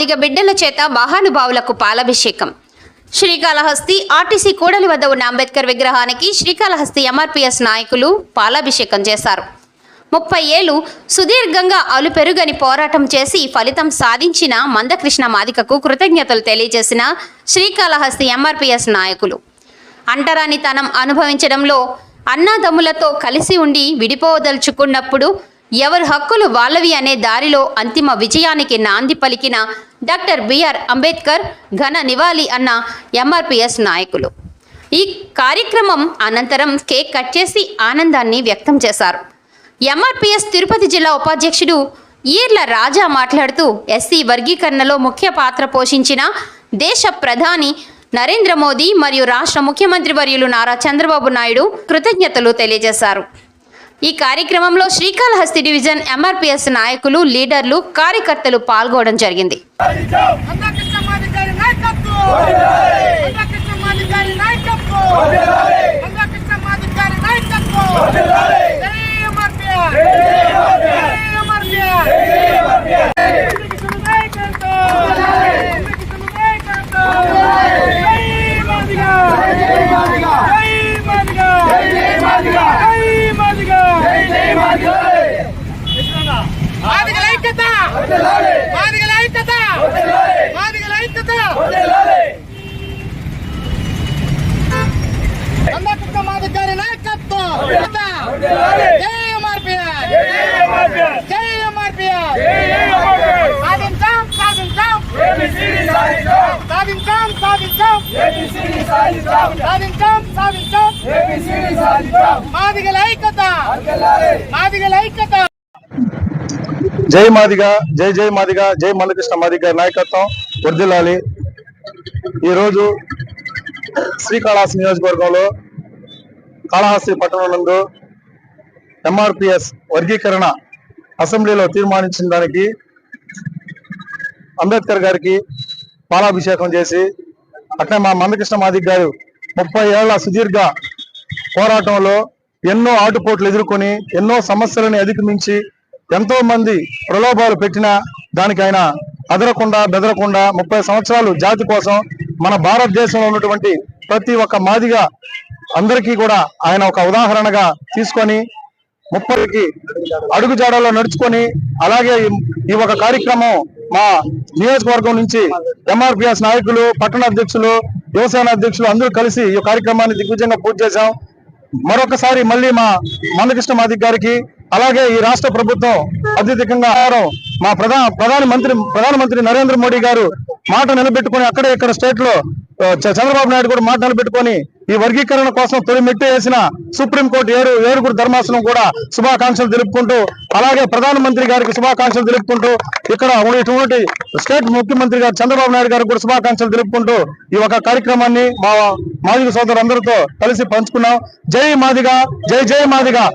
మాదిగ బిడ్డల చేత మహానుభావులకు పాలాభిషేకం. శ్రీకాళహస్తి ఆర్టీసీ కూడలి వద్ద ఉన్న అంబేద్కర్ విగ్రహానికి శ్రీకాళహస్తి ఎంఆర్పీఎస్ నాయకులు పాలాభిషేకం చేశారు. ముప్పై ఏళ్ళు సుదీర్ఘంగా అలుపెరుగని పోరాటం చేసి ఫలితం సాధించిన మందకృష్ణ మాదికకు కృతజ్ఞతలు తెలియజేసిన శ్రీకాళహస్తి ఎంఆర్పీఎస్ నాయకులు. అంటరానితనం అనుభవించడంలో అన్నాదమ్ములతో కలిసి ఉండి విడిపోదలుచుకున్నప్పుడు ఎవరి హక్కులు వాళ్ళవి అనే దారిలో అంతిమ విజయానికి నాంది పలికిన డాక్టర్ బిఆర్ అంబేద్కర్ ఘన నివాళి అన్న ఎంఆర్పిఎస్ నాయకులు. ఈ కార్యక్రమం అనంతరం కేక్ కట్ చేసి ఆనందాన్ని వ్యక్తం చేశారు. ఎంఆర్పిఎస్ తిరుపతి జిల్లా ఉపాధ్యక్షుడు ఈర్ల రాజా మాట్లాడుతూ ఎస్సీ వర్గీకరణలో ముఖ్య పాత్ర పోషించిన దేశ ప్రధాని నరేంద్ర మోదీ మరియు రాష్ట్ర ముఖ్యమంత్రి వర్యులు నారా చంద్రబాబు నాయుడు కృతజ్ఞతలు తెలియజేశారు. ఈ కార్యక్రమంలో శ్రీకాళహస్తి డివిజన్ ఎంఆర్పిఎస్ నాయకులు లీడర్లు కార్యకర్తలు పాల్గొనడం జరిగింది మందకృష్ణ మాదిగారి నాయకత్వం మందకృష్ణ మాదిగారి నాయకత్వం మందకృష్ణ మాదిగారి నాయకత్వం జై ఎంఆర్పిఆర్ జై ఎంఆర్పిఆర్ మందకృష్ణ నాయకత్వం మందకృష్ణ నాయకత్వం జై మాదిగా జై మాదిగా జై మాదిగా జై మాదిగా జై మాదిగా జై మాదిగా మాదిగల ఐక్యత మాదిగల ఐక్యత. మాదిగల ఐక్యత. మందకృష్ణ మాదిగ గారి నాయకత్వం. సాధించాం సాధించాం. సాధించాం. సాధించాం సాధించాం. సాధించాం. మాదిగల ఐక్యత. మాదిగల ఐక్యత. జై మాదిగ జై జై మాదిగ జై మల్లకృష్ణ మాదిగ నాయకత్వం వర్దిల్లాలి. ఈరోజు శ్రీకాళహస్తి నియోజకవర్గంలో కాళహస్తి పట్టణం నందు ఎంఆర్పిఎస్ వర్గీకరణ అసెంబ్లీలో తీర్మానించిన దానికి అంబేద్కర్ గారికి పాలాభిషేకం చేసి అట్లే మా మందకృష్ణ మాదిక్ గారు ముప్పై ఏళ్ళ సుదీర్ఘ పోరాటంలో ఎన్నో ఆటుపోట్లు ఎదుర్కొని ఎన్నో సమస్యలను అధిగమించి ఎంతో మంది ప్రలోభాలు పెట్టినా దానికి ఆయన అదరకుండా బెదరకుండా ముప్పై సంవత్సరాలు జాతి కోసం మన భారతదేశంలో ఉన్నటువంటి ప్రతి ఒక్క మాదిగా అందరికీ కూడా ఆయన ఒక ఉదాహరణగా తీసుకొని ముప్పైకి అడుగుజాడలో నడుచుకొని అలాగే ఈ- ఈ ఒక కార్యక్రమం మా నియోజకవర్గం నుంచి ఎంఆర్పిఎస్ నాయకులు పట్టణ అధ్యక్షులు యువసేన అధ్యక్షులు అందరూ కలిసి ఈ కార్యక్రమాన్ని దిగ్విజయంగా పూర్తి చేశాం. మరొకసారి మళ్ళీ మా మందకృష్ణ మాదిక్ గారికి అలాగే ఈ రాష్ట్ర ప్రభుత్వం అత్యధికంగా ఆహారం మా ప్రధాన ప్రధాన మంత్రి ప్రధానమంత్రి నరేంద్ర మోడీ గారు మాట నిలబెట్టుకొని అక్కడే ఇక్కడ స్టేట్లో చ- చంద్రబాబు నాయుడు కూడా మాట నిలబెట్టుకొని ఈ వర్గీకరణ కోసం తొలి మెట్టు వేసిన సుప్రీంకోర్టు ఏరు ఏరుగురు ధర్మాసనం కూడా శుభాకాంక్షలు తెలుపుకుంటూ అలాగే ప్రధానమంత్రి గారికి శుభాకాంక్షలు తెలుపుకుంటూ ఇక్కడ ఉన్నటువంటి స్టేట్ ముఖ్యమంత్రి గారు చంద్రబాబు నాయుడు గారికి కూడా శుభాకాంక్షలు తెలుపుకుంటూ ఈ ఒక కార్యక్రమాన్ని మా మాదిగ సోదరులందరితో కలిసి పంచుకున్నాం. జై మాదిగా జై జై మాదిగా.